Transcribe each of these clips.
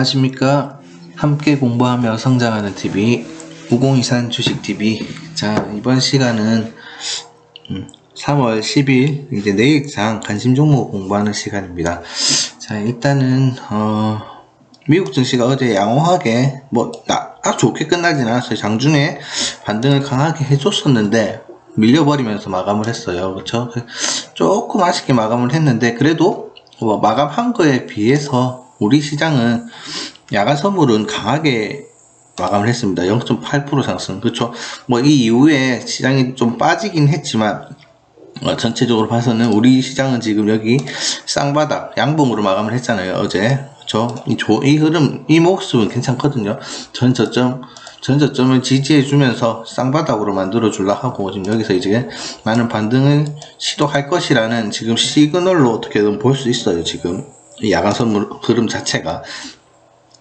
안녕하십니까? 함께 공부하며 성장하는 TV 우공이산 주식TV 자 이번 시간은 음, 3월 10일 이제 내일장 관심 종목 공부하는 시간입니다. 자 일단은 어, 미국 증시가 어제 양호하게 뭐 나, 아, 좋게 끝나진 않았어요. 장중에 반등을 강하게 해줬었는데 밀려버리면서 마감을 했어요. 그렇죠 조금 아쉽게 마감을 했는데 그래도 뭐 마감한 거에 비해서 우리 시장은 야간 선물은 강하게 마감을 했습니다. 0.8% 상승. 그렇죠. 뭐 이 이후에 시장이 좀 빠지긴 했지만 어, 전체적으로 봐서는 우리 시장은 지금 여기 쌍바닥 양봉으로 마감을 했잖아요. 어제. 그렇죠. 이, 조, 이 흐름, 이 모습은 괜찮거든요. 전 저점 전 저점을 지지해 주면서 쌍바닥으로 만들어 줄라 하고 지금 여기서 이제 많은 반등을 시도할 것이라는 지금 시그널로 어떻게든 볼 수 있어요. 지금 이 야간 선물 흐름 자체가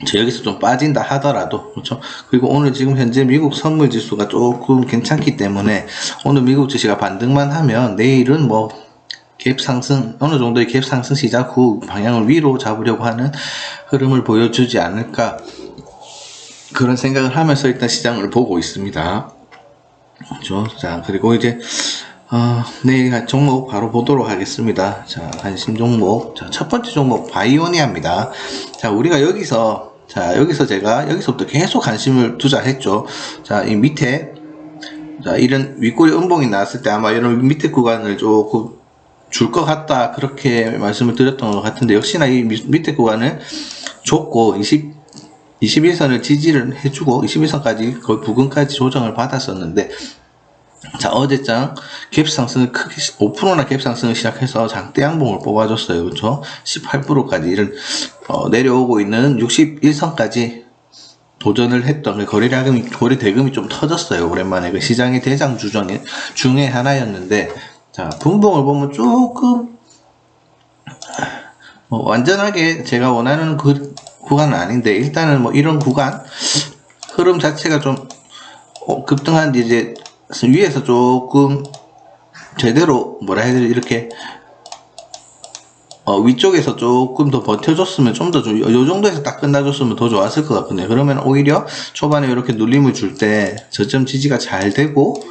저 여기서 좀 빠진다 하더라도 그렇죠 그리고 오늘 지금 현재 미국 선물 지수가 조금 괜찮기 때문에 오늘 미국 지수가 반등만 하면 내일은 뭐 갭 상승 어느 정도의 갭 상승 시작 후 방향을 위로 잡으려고 하는 흐름을 보여주지 않을까 그런 생각을 하면서 일단 시장을 보고 있습니다. 그렇죠. 자 그리고 이제 어, 내일 종목 바로 보도록 하겠습니다. 자, 관심 종목. 자, 첫 번째 종목 바이오니아입니다. 자, 우리가 여기서 자, 여기서 제가 여기서부터 계속 관심을 투자했죠. 자, 이 밑에 자, 이런 윗꼬리 음봉이 나왔을 때 아마 이런 밑에 구간을 조금 줄 것 같다. 그렇게 말씀을 드렸던 것 같은데 역시나 이 미- 밑에 구간을 줬고 20 21선을 지지를 해주고 21선까지 거의 부근까지 조정을 받았었는데 자 어제장 갭 상승을 크게 5%나 갭 상승을 시작해서 장대 양봉을 뽑아줬어요. 그렇죠 18%까지 이런 어, 내려오고 있는 61선까지 도전을 했던 그 거래량이 거래 대금이 좀 터졌어요. 오랜만에 그 시장의 대장 주전 중에 하나였는데 자 분봉을 보면 조금 뭐 완전하게 제가 원하는 그 구간은 아닌데 일단은 뭐 이런 구간 흐름 자체가 좀 어, 급등한 이제 위에서 조금 제대로 뭐라 해야 되지 이렇게 어, 위쪽에서 조금 더 버텨줬으면 좀더 좀, 요 정도에서 딱 끝나줬으면 더 좋았을 것 같거든요. 그러면 오히려 초반에 이렇게 눌림을 줄 때 저점 지지가 잘 되고,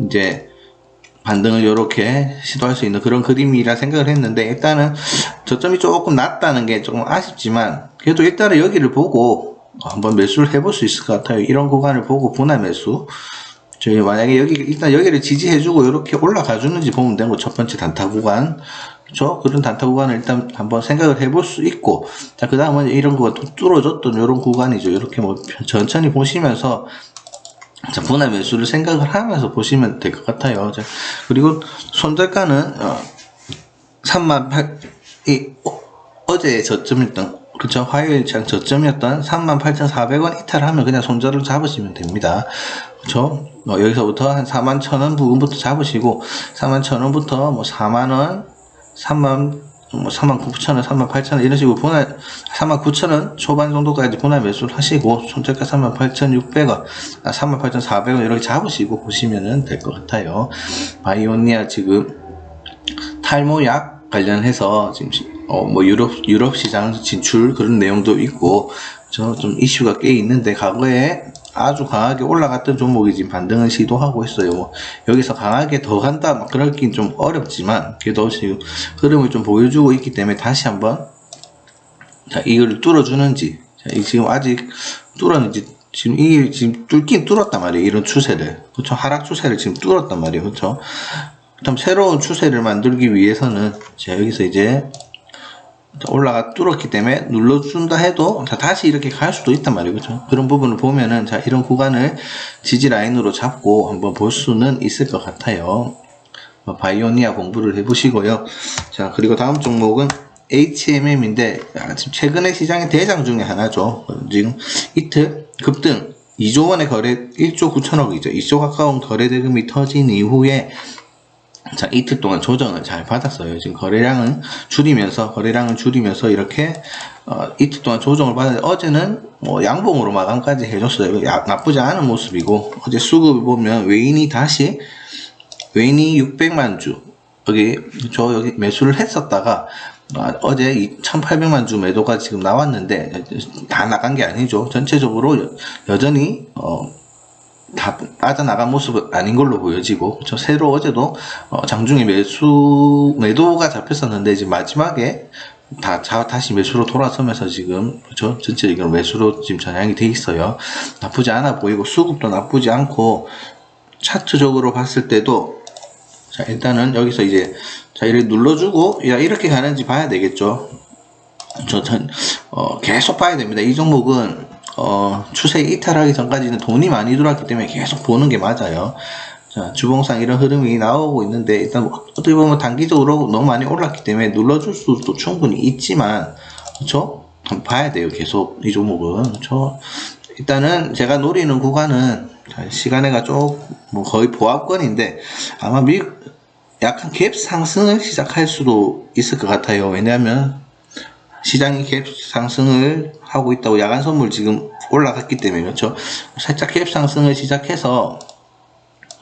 이제 반등을 이렇게 시도할 수 있는 그런 그림이라 생각을 했는데, 일단은 저점이 조금 낮다는 게 조금 아쉽지만, 그래도 일단은 여기를 보고 한번 매수를 해볼 수 있을 것 같아요. 이런 구간을 보고 분할 매수. 저희 만약에 여기 일단 여기를 지지해주고 이렇게 올라가 주는지 보면 되고 첫 번째 단타 구간. 그렇죠? 그런 단타 구간을 일단 한번 생각을 해볼 수 있고. 자그 다음은 이런 또 뚫어줬던 이런 구간이죠. 이렇게 뭐 천천히 보시면서 자 분할 매수를 생각을 하면서 보시면 될 것 같아요. 자, 그리고 손절가는 어, 3만 8, 이, 어, 제 저점이었던, 그쵸, 화요일 장 저점이었던 38,400원 이탈하면 그냥 손절을 잡으시면 됩니다. 그쵸, 어, 여기서부터 한 4만 1,000원 부분부터 잡으시고, 4만 1,000원부터 뭐 4만원, 3만, 뭐 4만 9천원, 3만 8천원 이런 식으로 분할 4만 9천원 초반 정도까지 분할 매수를 하시고 손절가 3만 8,600원, 아, 3만 8,400원 이렇게 잡으시고 보시면 될 것 같아요. 바이오니아 지금 탈모약 관련해서 지금 시- 어, 뭐 유럽 유럽 시장 진출 그런 내용도 있고 저좀 이슈가 꽤 있는데 과거에 아주 강하게 올라갔던 종목이 지금 반등을 시도하고 있어요. 뭐 여기서 강하게 더 간다 막 그러긴 좀 어렵지만 그래도 지금 흐름을 좀 보여주고 있기 때문에 다시 한번 자 이걸 뚫어주는지 자, 이 지금 아직 뚫었는지 지금 이 지금 뚫긴 뚫었단 말이에요. 이런 추세를 그렇죠 하락 추세를 지금 뚫었단 말이에요. 그렇죠. 그럼 새로운 추세를 만들기 위해서는 자 여기서 이제 올라가 뚫었기 때문에 눌러준다 해도 자 다시 이렇게 갈 수도 있단 말이에요. 그렇죠 그런 부분을 보면은 자 이런 구간을 지지 라인으로 잡고 한번 볼 수는 있을 것 같아요. 어, 바이오니아 공부를 해보시고요. 자 그리고 다음 종목은 HMM인데 아, 지금 최근에 시장의 대장 중에 하나죠. 지금 이틀 급등. 2조 원의 거래 1조 9천억이죠. 2조 가까운 거래 대금이 터진 이후에 자, 이틀 동안 조정을 잘 받았어요. 지금 거래량은 줄이면서, 거래량을 줄이면서 이렇게, 어, 이틀 동안 조정을 받았는데, 어제는 뭐 양봉으로 마감까지 해줬어요. 야, 나쁘지 않은 모습이고, 어제 수급을 보면 외인이 다시, 외인이 600만 주, 여기, 저 여기 매수를 했었다가, 아, 어제 1800만 주 매도가 지금 나왔는데 다 나간 게 아니죠. 전체적으로 여- 여전히 어, 다 빠져나간 모습은 아닌 걸로 보여지고 저 새로 어제도 어, 장중에 매수 매도가 잡혔었는데 이제 마지막에 다 자- 다시 매수로 돌아서면서 지금 그죠? 전체적으로 매수로 지금 전향이 돼 있어요. 나쁘지 않아 보이고 수급도 나쁘지 않고 차트적으로 봤을 때도 자 일단은 여기서 이제 자 이렇게 눌러주고 야 이렇게 가는지 봐야 되겠죠? 저, 전, 어, 계속 봐야 됩니다. 이 종목은, 어, 추세 이탈하기 전까지는 돈이 많이 들어왔기 때문에 계속 보는 게 맞아요. 자, 주봉상 이런 흐름이 나오고 있는데, 일단 뭐 어떻게 보면 단기적으로 너무 많이 올랐기 때문에 눌러줄 수도 충분히 있지만, 그쵸? 한번 봐야 돼요. 계속 이 종목은. 그쵸? 일단은 제가 노리는 구간은, 자, 시간에가 좀, 뭐 거의 보합권인데, 아마 미, 약간 갭 상승을 시작할 수도 있을 것 같아요. 왜냐하면 시장이 갭 상승을 하고 있다고 야간 선물 지금 올라갔기 때문에 그렇죠. 살짝 갭 상승을 시작해서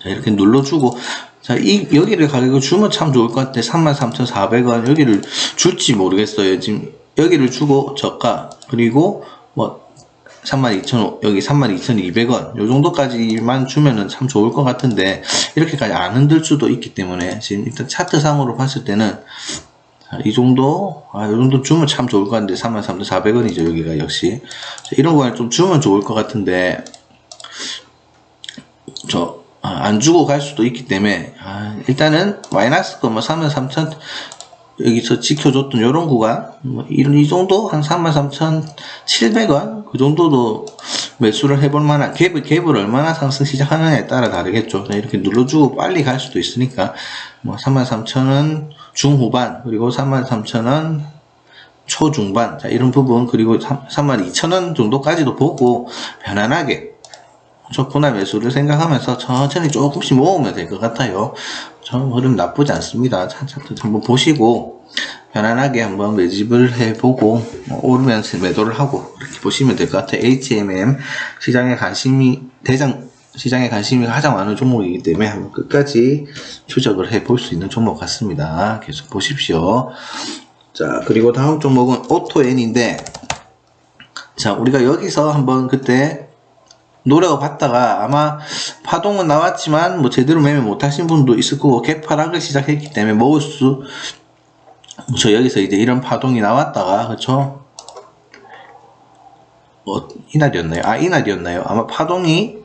자, 이렇게 눌러주고 자, 이 여기를 가격을 주면 참 좋을 것 같아. 33,400원 여기를 줄지 모르겠어요. 지금 여기를 주고 저가 그리고 뭐 32,000 여기 32,200원 요 정도까지만 주면은 참 좋을 것 같은데 이렇게까지 안 흔들 수도 있기 때문에 지금 일단 차트상으로 봤을 때는 자, 이 정도, 아, 이 정도 주면 참 좋을 것 같은데, 33,400원이죠, 여기가 역시. 자, 이런 거는 좀 주면 좋을 것 같은데, 저, 아, 안 주고 갈 수도 있기 때문에, 아, 일단은, 마이너스 거, 뭐, 33,000, 여기서 지켜줬던 요런 구간, 뭐, 이런, 이 정도? 한 33,700원? 그 정도도 매수를 해볼 만한, 갭을, 갭을 얼마나 상승 시작하느냐에 따라 다르겠죠. 자, 이렇게 눌러주고 빨리 갈 수도 있으니까, 뭐, 33,000원 중후반, 그리고 33,000원 초중반, 자, 이런 부분, 그리고 32,000원 정도까지도 보고, 편안하게, 조건화 매수를 생각하면서 천천히 조금씩 모으면 될 것 같아요. 저 흐름 나쁘지 않습니다. 차트 한번 보시고 편안하게 한번 매집을 해보고 뭐 오르면서 매도를 하고 이렇게 보시면 될 것 같아요. HMM 시장에 관심이 대장 시장에 관심이 가장 많은 종목이기 때문에 한번 끝까지 추적을 해 볼 수 있는 종목 같습니다. 계속 보십시오. 자 그리고 다음 종목은 오토엔인데 자 우리가 여기서 한번 그때 노래가 봤다가 아마 파동은 나왔지만 뭐 제대로 매매 못하신 분도 있을 거고 개파락을 시작했기 때문에 먹을 수, 저 여기서 이제 이런 파동이 나왔다가 그쵸? 어, 이날이었나요? 아 이날이었나요? 아마 파동이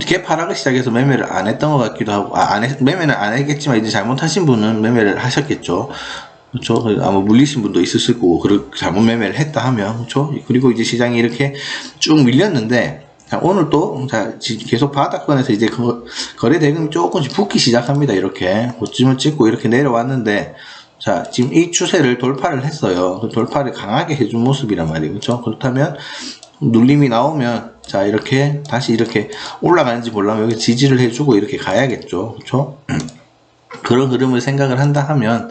개파락을 시작해서 매매를 안 했던 것 같기도 하고 아, 안 했, 매매는 안 했겠지만 이제 잘못하신 분은 매매를 하셨겠죠. 그렇죠. 아마 물리신 분도 있었을 거고, 그 잘못 매매를 했다 하면, 그렇죠. 그리고 이제 시장이 이렇게 쭉 밀렸는데, 자, 오늘 또, 자, 지- 계속 바닥권에서 이제 그, 거래 대금이 조금씩 붙기 시작합니다. 이렇게. 고점을 찍고 이렇게 내려왔는데, 자, 지금 이 추세를 돌파를 했어요. 그 돌파를 강하게 해준 모습이란 말이에요. 그렇죠. 그렇다면, 눌림이 나오면, 자, 이렇게, 다시 이렇게 올라가는지 보려면 여기 지지를 해주고 이렇게 가야겠죠. 그렇죠. 그런 흐름을 생각을 한다 하면,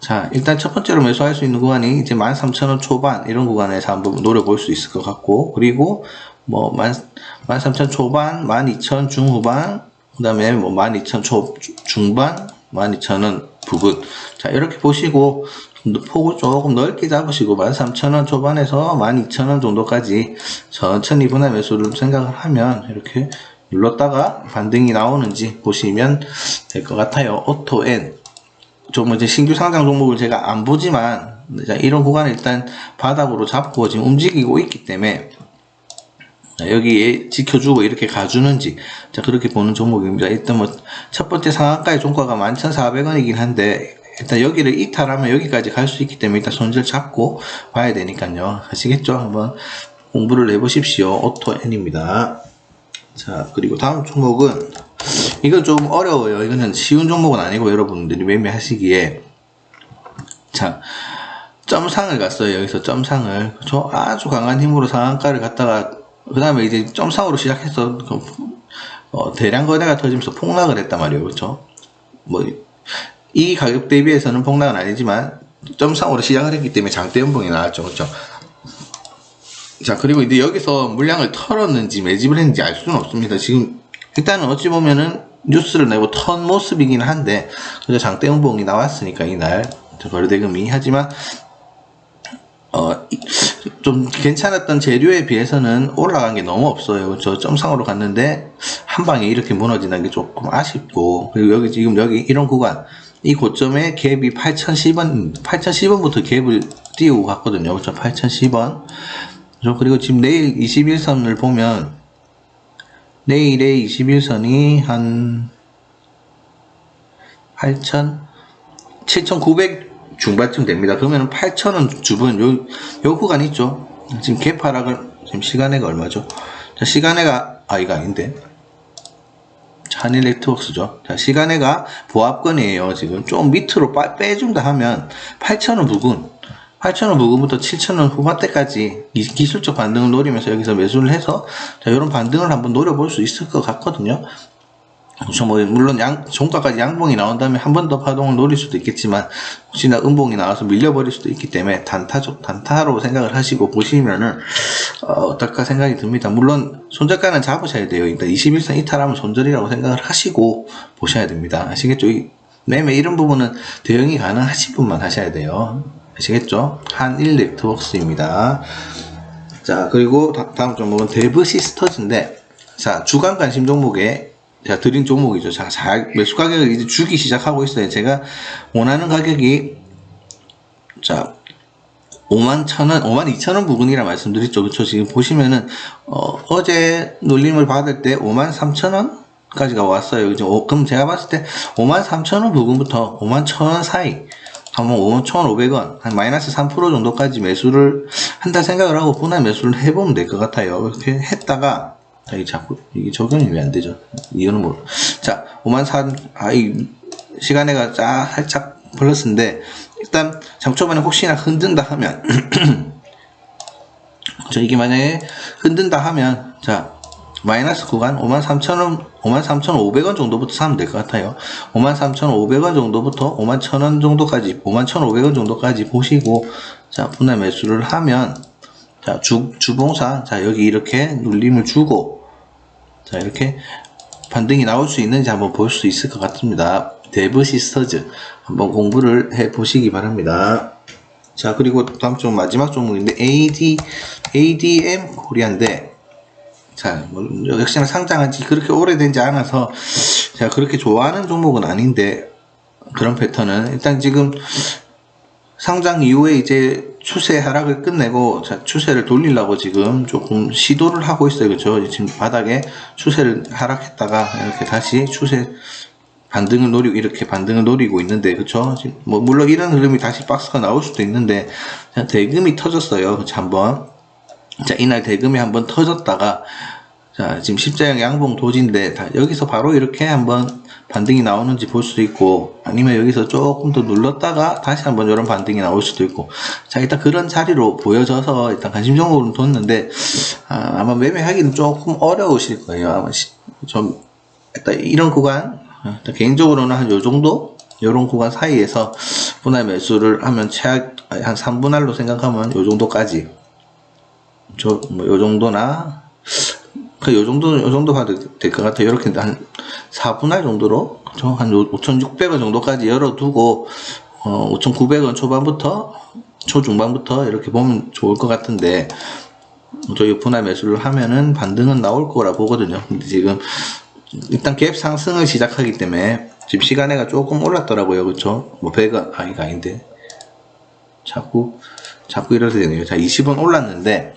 자, 일단 첫 번째로 매수할 수 있는 구간이 이제 13,000원 초반 이런 구간에서 한번 노려볼 수 있을 것 같고, 그리고 뭐 13,000 초반, 12,000 중후반, 그 다음에 뭐 12,000초 중반, 12,000원 부근. 자, 이렇게 보시고, 폭을 조금 넓게 잡으시고 13,000원 초반에서 12,000원 정도까지 천천히 분할 매수를 생각을 하면 이렇게 눌렀다가 반등이 나오는지 보시면 될 것 같아요. 오토엔 좀 이제 신규 상장 종목을 제가 안 보지만 자, 이런 구간을 일단 바닥으로 잡고 지금 움직이고 있기 때문에 자, 여기에 지켜주고 이렇게 가주는지 자 그렇게 보는 종목입니다. 일단 뭐 첫 번째 상한가의 종가가 11,400원이긴 한데 일단 여기를 이탈하면 여기까지 갈 수 있기 때문에 일단 손절 잡고 봐야 되니까요. 아시겠죠? 한번 공부를 해보십시오. 오토엔입니다. 자 그리고 다음 종목은 이건 좀 어려워요. 이거는 쉬운 종목은 아니고 여러분들이 매매하시기에 자 점상을 갔어요. 여기서 점상을 저 아주 강한 힘으로 상한가를 갔다가 그 다음에 이제 점상으로 시작해서 그, 어, 대량 거래가 터지면서 폭락을 했단 말이에요. 그렇죠? 뭐 이 가격 대비해서는 폭락은 아니지만 점상으로 시작을 했기 때문에 장대 연봉이 나왔죠. 그렇죠? 자 그리고 이제 여기서 물량을 털었는지 매집을 했는지 알 수는 없습니다. 지금 일단은 어찌 보면은 뉴스를 내고 턴 모습이긴 한데 그저 장대 연봉이 나왔으니까 이날 거래 대금이 하지만 어, 이- 좀 괜찮았던 재료에 비해서는 올라간 게 너무 없어요. 저 점상으로 갔는데 한 방에 이렇게 무너지는 게 조금 아쉽고 그리고 여기 지금 여기 이런 구간 이 고점에 갭이 8010원 8010원부터 갭을 띄우고 갔거든요. 그렇죠? 8010원. 그리고 지금 내일 21선을 보면 내일의 21선이 한 8,000 7,900 중반쯤 됩니다. 그러면 8,000원 주변 요, 요 구간 있죠? 지금 갭 하락을, 지금 시간애가 얼마죠? 자, 시간애가, 아, 이거 아닌데. 자, 한일 네트워크스죠. 자, 시간애가 보합권이에요. 지금 좀 밑으로 빠- 빼준다 하면 8,000원 부근, 8,000원 부근부터 7,000원 후반대까지 기- 기술적 반등을 노리면서 여기서 매수를 해서 자, 이런 반등을 한번 노려볼 수 있을 것 같거든요. 뭐 물론 양 종가까지 양봉이 나온다면 한번 더 파동을 노릴 수도 있겠지만 혹시나 음봉이 나와서 밀려버릴 수도 있기 때문에 단타적 단타로 생각을 하시고 보시면은 어, 떨까 생각이 듭니다. 물론 손절가는 잡으셔야 돼요. 일단 21선 이탈하면 손절이라고 생각을 하시고 보셔야 됩니다. 아시겠죠? 이 매매 이런 부분은 대응이 가능하신 분만 하셔야 돼요. 아시겠죠? 한일 네트워크스입니다. 자, 그리고 다- 다음 종목은 데브 시스터즈인데, 자, 주간 관심 종목에, 자, 드린 종목이죠. 자, 잘, 매수 가격을 이제 주기 시작하고 있어요. 제가 원하는 가격이, 자, 5만 천 원, 5만 2천 원 부근이라 말씀드렸죠. 그쵸? 지금 보시면은, 어, 제 놀림을 받을 때 5만 3천 원 까지가 왔어요. 그죠? 어, 그럼 제가 봤을 때 5만 3천 원 부근부터 5만 천 원 사이, 한번 5만 1,500원, 한 마이너스 3% 정도까지 매수를 한다 생각을 하고 분할 매수를 해보면 될 것 같아요. 이렇게 했다가, 자, 이 자꾸, 이게 적용이 왜 안 되죠? 이거는 뭐, 자, 5만 4, 아, 이, 시간에가 짜, 살짝 플러스인데, 일단, 장초반에 혹시나 흔든다 하면, 저 이게 만약에 흔든다 하면, 자, 마이너스 구간 53,000원, 53,500원 정도부터 사면 될 것 같아요. 53,500원 정도부터 51,000원 정도까지, 51,500원 정도까지 보시고, 자, 분할 매수를 하면, 자, 주, 주봉사, 자, 여기 이렇게 눌림을 주고, 자, 이렇게 반등이 나올 수 있는지 한번 볼 수 있을 것 같습니다. 데브 시스터즈 한번 공부를 해 보시기 바랍니다. 자, 그리고 다음 종 마지막 종목인데 AD ADM 코리아인데 자, 뭐, 역시나 상장한 지 그렇게 오래되지 않아서 제가 그렇게 좋아하는 종목은 아닌데 그런 패턴은 일단 지금 상장 이후에 이제 추세 하락을 끝내고 자, 추세를 돌리려고 지금 조금 시도를 하고 있어요. 그렇죠? 지금 바닥에 추세를 하락했다가 이렇게 다시 추세 반등을 노리고 이렇게 반등을 노리고 있는데 그렇죠? 뭐 물론 이런 흐름이 다시 박스가 나올 수도 있는데 자, 대금이 터졌어요. 그렇죠? 한번 자, 이날 대금이 한번 터졌다가, 자, 지금 십자형 양봉 도지인데, 다 여기서 바로 이렇게 한번 반등이 나오는지 볼 수도 있고, 아니면 여기서 조금 더 눌렀다가 다시 한번 이런 반등이 나올 수도 있고, 자, 일단 그런 자리로 보여져서 일단 관심 종목으로 뒀는데, 아, 마 매매하기는 조금 어려우실 거예요. 아마 시- 좀, 일단 이런 구간, 어, 일단 개인적으로는 한 요 정도? 요런 구간 사이에서 분할 매수를 하면 최악, 한 3분할로 생각하면 요 정도까지 저, 뭐, 요 정도나, 그, 요 정도, 요 정도 봐도 될 것 같아요. 이렇게 한 4분할 정도로, 그죠? 한 5,600원 정도까지 열어두고, 어, 5,900원 초반부터, 초중반부터 이렇게 보면 좋을 것 같은데, 저희 분할 매수를 하면은 반등은 나올 거라 보거든요. 근데 지금, 일단 갭 상승을 시작하기 때문에, 지금 시간에가 조금 올랐더라고요. 그쵸? 뭐, 100원, 아, 이거 아닌데. 자꾸, 자꾸 이렇게 되네요. 자, 20원 올랐는데,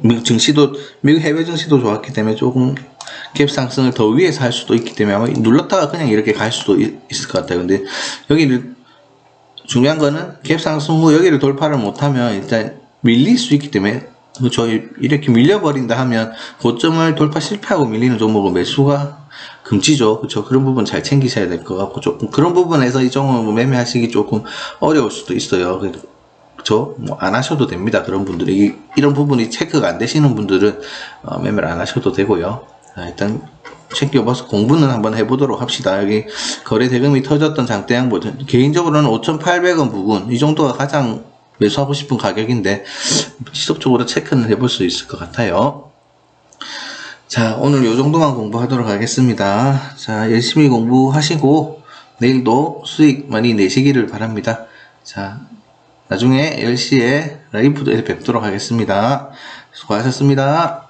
미국 증시도 미국 해외 증시도 좋았기 때문에 조금 갭 상승을 더 위에서 할 수도 있기 때문에 아마 눌렀다가 그냥 이렇게 갈 수도 있, 을것 같아요. 근데 여기를 중요한 거는 갭 상승 후 여기를 돌파를 못하면 일단 밀릴 수 있기 때문에 그렇죠. 이렇게 밀려버린다 하면 고점을 돌파 실패하고 밀리는 종목은 매수가 금지죠. 그렇죠. 그런 부분 잘 챙기셔야 될 것 같고 조금 그런 부분에서 이 종목 매매하시기 조금 어려울 수도 있어요. 그렇죠? 뭐안 하셔도 됩니다. 그런 분들이 이- 이런 부분이 체크가 안 되시는 분들은 어, 매매를 안 하셔도 되고요. 자, 일단 챙겨봐서 공부는 한번 해보도록 합시다. 여기 거래 대금이 터졌던 장대양 버전 개인적으로는 5,800원 부근 이 정도가 가장 매수하고 싶은 가격인데 지속적으로 체크는 해볼 수 있을 것 같아요. 자, 오늘 요 정도만 공부하도록 하겠습니다. 자, 열심히 공부하시고 내일도 수익 많이 내시기를 바랍니다. 자, 나중에 10시에 라이브도 뵙도록 하겠습니다. 수고하셨습니다.